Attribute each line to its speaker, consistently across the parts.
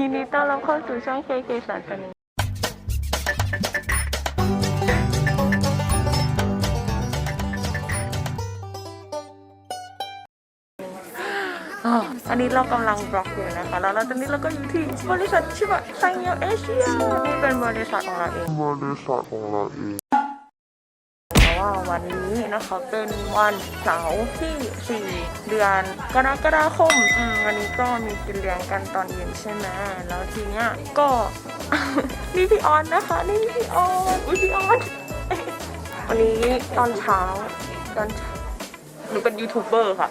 Speaker 1: ยินดีต้อนรับเข้าสู่ช่องเคเคสันสนีอ๋ออันนี้เรากำลังบล็อกอยู่นะคะ แล้วตอนนี้เราก็อยู่ที่บริษัทชิบะไซเงียวเอเชียนี่เป็นบริษัทของเราเอง
Speaker 2: บริษัทของเราเอง
Speaker 1: เพราะ ว่าวันนี้นะคะเป็นวันเสาร์ที่ 4 เดือนกรกฎาคมอืมวันนี้ก็มีกินเลี้ยงกันตอนเย็นใช่ไหมแล้วทีเนี้ยก็นี่พี่ออนนะคะนี่พี่ออนอุ้ยพี่ออนวันนี้ตอนเช้าตอนหนูเป็นยูทูบเบอร์ค่ะ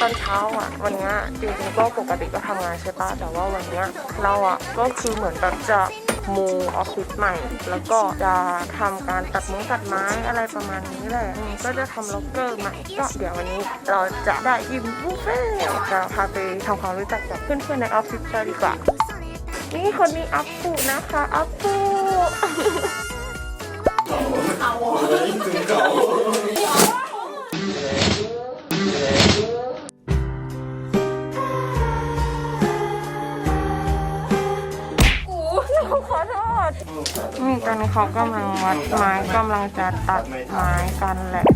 Speaker 1: ตอนเช้าอะวันเนี้ยจริงๆก็ปกติก็ทำงานใช่ปะแต่ว่าวันเนี้ยเราอะก็คือเหมือนแบบจะ มูออฟฟิศใหม่ แล้วก็จะทำการตัดมุ้งตัดไม้อะไรประมาณนี้แหละก็จะทำล็อกเกอร์ใหม่ก็เดี๋ยววันนี้เราจะได้ยิมบุฟเฟ่จะพาไปทำความรู้จักกับเพื่อนๆในออฟฟิศกันดีกว่า นี่คนนี้อัพปูนะคะ อัพปู กำลังจะตัดไม้กันแหละ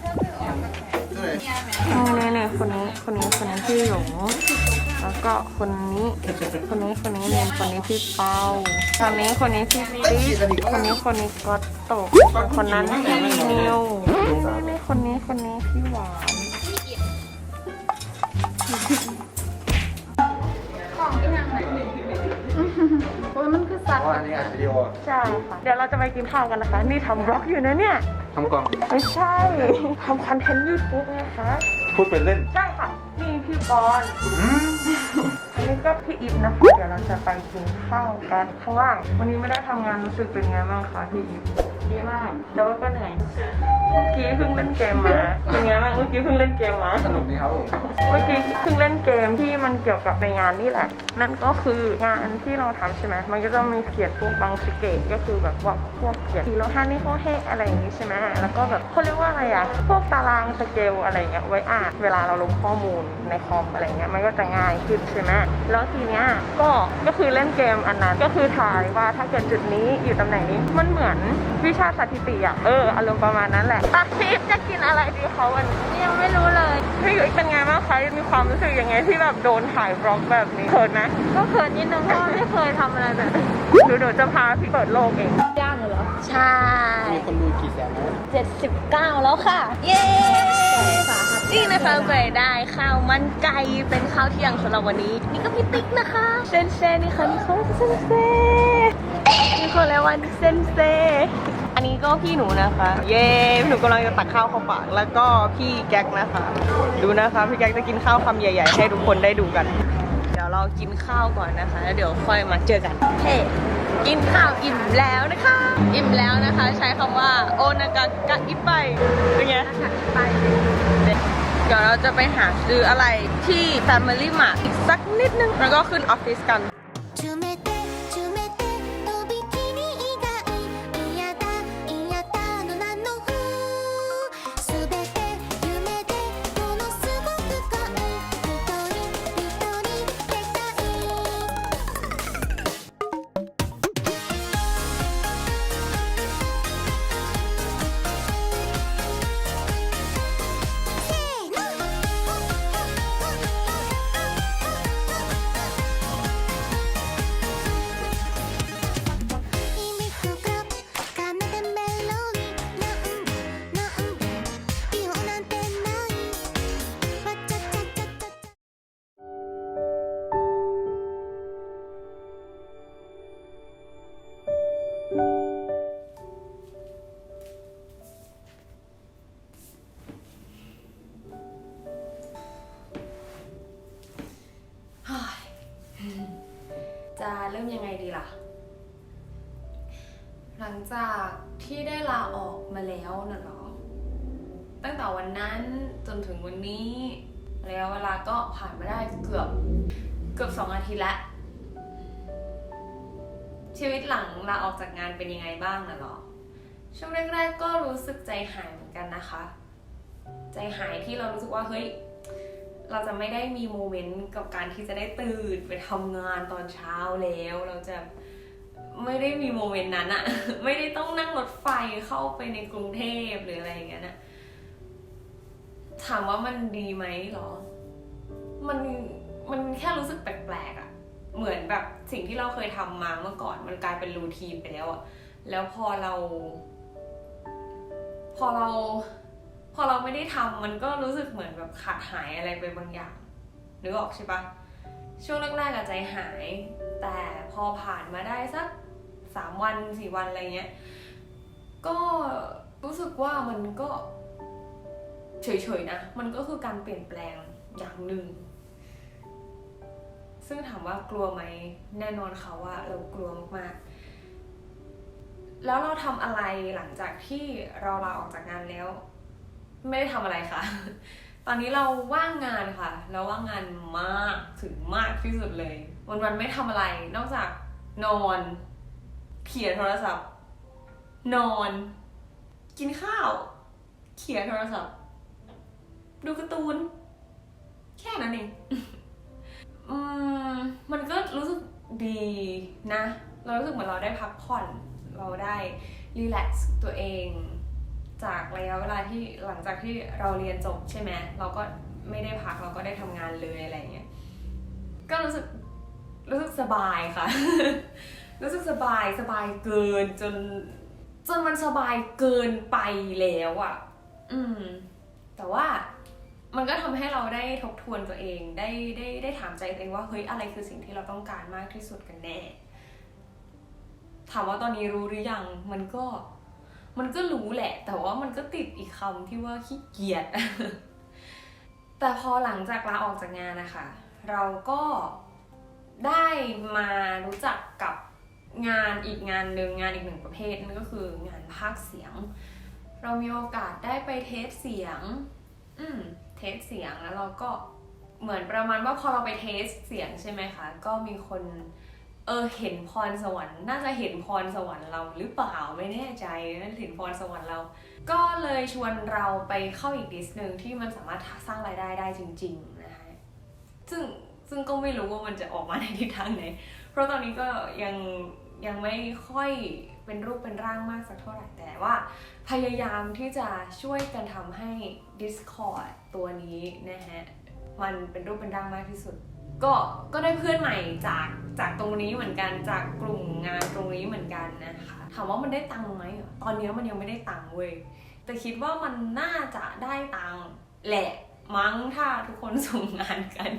Speaker 1: นี่นี่นี่คนนี้คนนี้คนนี้พี่หลงแล้วก็คนนี้ คนนี้คนนี้เนี่ยคนนี้พี่เปาคนนี้คนนี้พี่ติ๊กคนนี้คนนี้ก็ตกคนนั้นพี่นิวนี่นี่คนนี้คนนี้พี่หวาน
Speaker 3: อสัตว์
Speaker 4: ว่าอันนี้อัดวิดีโอ
Speaker 1: ใช่ค่ะ เดี๋ยวเราจะไปกินข้าวกันนะคะ นี่ทำบล็อกอยู่นะเนี่ย
Speaker 4: ทำกล่อง
Speaker 1: ไม่ใช่ ทำคอนเทนต์ยูทูบนะคะ
Speaker 4: พูดเป็นเล่น
Speaker 1: ใช่ค่ะ นี่พี่ปอนอันนี้ก็พี่อิฟนะคะ เดี๋ยวเราจะไปกินข้าวกันข้างล่าง วันนี้ไม่ได้ทำงานรู้สึกเป็นไงบ้างคะพี่อิฟ ดีมากแต่ว่าก็เหนื่อยเมื่อกี้เพิ่งเล่นเกมมาเป็นไงบ้างเมื่อกี้เพิ่งเล่นเกมมา
Speaker 4: สนุกดีครับผม
Speaker 1: เมื่อกี้เพิ่งเล่นเกมที่มันเกี่ยวกับในงานนี่แหละ นั่นก็คืองานที่เราทำใช่ไหมมันก็จะมีเขียนพวกบางสเกตก็คือแบบว่าพวกเขียนทีโลห้านี่โคเฮอะไรอย่างงี้ใช่ไหมแล้วก็แบบเขาเรียกว่าอะไรอะพวกตารางสเกลอะไรเงี้ยไว้อ่านเวลาเราลงข้อมูลในคอมอะไรเงี้ยมันก็จะง่ายขึ้นใช่ไหมแล้วทีเนี้ยก็ก็คือเล่นเกมอันนั้นก็คือถ่ายว่าถ้าเกิดจุดนี้อยู่ตำแหน่งนี้มันเหมือนวิชาสถิติอะเอออารมณ์ประมาณนั้นแหละตัดทิปจะกินอะไรดีเขาวันนี้
Speaker 3: ยังไม่รู้เลย
Speaker 1: พี่ยุ้ยเป็นไงบ้างคะมีความรู้สึกยังไงที่แบบโดนถ่ายบล็อกแบบนี้เขินไหม
Speaker 3: ก็เขินนิดนึงเพราะว่าไม่เคยทำอะไรแบบนี้
Speaker 1: หนูหนูจะพาพี่เปิดโลกเอง
Speaker 3: ย่างเหรอใช่
Speaker 4: มีคนดูกี่แสนแล้ว
Speaker 3: เจ็ดสิบเก้าแล้วค่ะ เย้นี่นะคะเบยได้ข้าวมันไก่เป็นข้าวเที่ยงสำหรับวันนี้ นี่ก็พี่ติ๊กนะคะเซนเซนี่ค่ะนี่เขาเซนเซนี่คนแล้ววันเซนเซ
Speaker 1: อั นี้ก็พี่หนูนะคะ เย้พี่หนูกำลังจะตักข้าวเข้าปากแล้วก็พี่แก๊กนะคะ ดูนะคะพี่แก๊กจะกินข้าวคำใหญ่ๆ ให้ทุกคนได้ดูกัน เดี๋ยวเรากินข้าวก่อนนะคะแล้วเดี๋ยวค่อยมาเจอกัน
Speaker 3: เฮ้กินข้าวอิ่มแล้วนะคะ อิ่มแล้วนะคะ ใช้คำว่า
Speaker 1: โอนากากะอิไปเป็นไง
Speaker 3: ไป
Speaker 1: เดี๋ยวเราจะไปหาซื้ออะไรที่ Family Mart อีกสักนิดนึง แล้วก็ขึ้นออฟฟิศกัน「
Speaker 5: มยังไงดีล่ะ หลังจากที่ได้ลาออกมาแล้วน่ะเหรอ ตั้งแต่วันนั้นจนถึงวันนี้ระยะเวลาก็ผ่านมาได้เกือบเกือบสองอาทิตย์ละชีวิตหลังลาออกจากงานเป็นยังไงบ้างน่ะเหรอ ช่วงแรกๆก็รู้สึกใจหายเหมือนกันนะคะ ใจหายที่เรารู้สึกว่าเฮ้ย เราจะไม่ได้มีโมเมนต์กับการที่จะได้ตื่นไปทำงานตอนเช้าแล้ว เราจะไม่ได้มีโมเมนต์นั้นอะไม่ได้ต้องนั่งรถไฟเข้าไปในกรุงเทพหรืออะไรอย่างเงี้ยนะถามว่ามันดีไหมหรอ มันมันแค่รู้สึกแปลกๆอะเหมือนแบบสิ่งที่เราเคยทำมาเมื่อก่อนมันกลายเป็นรูทีนไปแล้วอะแล้วพอเรา พอเรา พอเราไม่ได้ทำมันก็รู้สึกเหมือนแบบขาดหายอะไรไปบางอย่างนึกออกใช่ปะช่วงแรกๆอะใจหาย แต่พอผ่านมาได้สักสามวันสี่วันอะไรเงี้ยก็รู้สึกว่ามันก็เฉยๆนะ มันก็คือการเปลี่ยนแปลงอย่างหนึ่ง ซึ่งถามว่ากลัวไหมแน่นอนค่ะว่าเรากลัวมากๆ แล้วเราทำอะไรหลังจากที่เราลาออกจากงานแล้ว ไม่ได้ทำอะไรค่ะ ตอนนี้เราว่างงานค่ะ เราว่างงานมากถึงมากที่สุดเลย วันวันๆไม่ทำอะไร นอกจากนอน เขียนโทรศัพท์ นอน กินข้าว เขียนโทรศัพท์ ดูการ์ตูน แค่นั้นเอง อืมมันก็รู้สึกดีนะ เรารู้สึกเหมือนเราได้พักผ่อน เราได้รีแลกซ์ตัวเอง จากระยะเวลาที่หลังจากที่เราเรียนจบใช่ไหมเราก็ไม่ได้พักเราก็ได้ทำงานเลยอะไรเงี้ยก็รู้สึกรู้สึกสบายค่ะ รู้สึกสบายสบายเกินจนจนมันสบายเกินไปแล้วอะ่ะ อืม แต่ว่ามันก็ทำให้เราได้ทบทวนตัวเองได้ได้ได้ถามใจตัวเองว่าเฮ้ยอะไรคือสิ่งที่เราต้องการมากที่สุดกันแน่ ถามว่าตอนนี้รู้หรือยังมันก็ มันก็รู้แหละ แต่ว่ามันก็ติดอีกคำที่ว่าขี้เกียจ แต่พอหลังจากลาออกจากงานนะคะ เราก็ได้มารู้จักกับงานอีกงานหนึ่งงานอีกหนึ่งประเภทนั่นก็คืองานภาคเสียง เรามีโอกาสได้ไปเทสเสียง อืมเทสเสียงแล้วเราก็เหมือนประมาณว่าพอเราไปเทสเสียงใช่ไหมคะ ก็มีคน เออเห็นพรสวรรค์น่าจะเห็นพรสวรรค์เราหรือเปล่าไม่แน่ใจนั่นเห็นพรสวรรค์เรา ก็เลยชวนเราไปเข้าอีกดิสหนึ่งที่มันสามารถสร้างรายได้ได้จริงๆนะคะซึ่งซึ่งก็ไม่รู้ว่ามันจะออกมาในทิศทางไหน เพราะตอนนี้ก็ยังยังไม่ค่อยเป็นรูปเป็นร่างมากสักเท่าไหร่แต่ว่า พยายามที่จะช่วยกันทำให้ Discord ตัวนี้นะฮะมันเป็นรูปเป็นร่างมากที่สุด ก็ก็ได้เพื่อนใหม่จากจากตรงนี้เหมือนกันจากกลุ่มงานตรงนี้เหมือนกันนะคะถามว่ามันได้ตังค์ไหมตอนนี้มันยังไม่ได้ตังค์เว้ยแต่คิดว่ามันน่าจะได้ตังค์แหละมั้งถ้าทุกคนส่งงานกัน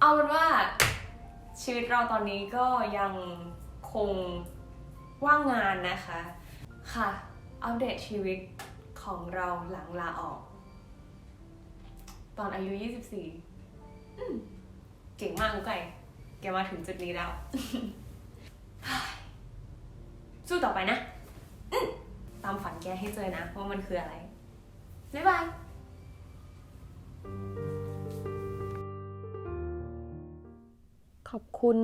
Speaker 5: เอาเป็นว่าชีวิตเราตอนนี้ก็ยังคงว่างงานนะคะ ค่ะ อัปเดตชีวิตของเราหลังลาออก ตอนอายุ 24 เก่งมากกุ๊กไก่แกมาถึงจุดนี้แล้ว สู้ต่อไปนะ ตามฝันแกให้เจอนะว่ามันคืออะไร บ๊ายบาย
Speaker 3: ขอบคุณ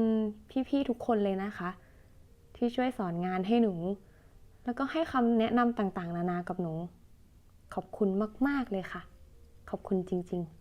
Speaker 3: พี่ๆทุกคนเลยนะคะ ที่ช่วยสอนงานให้หนู แล้วก็ให้คำแนะนำต่างๆ นานากับหนู ขอบคุณมากๆเลยค่ะ ขอบคุณจริง ๆ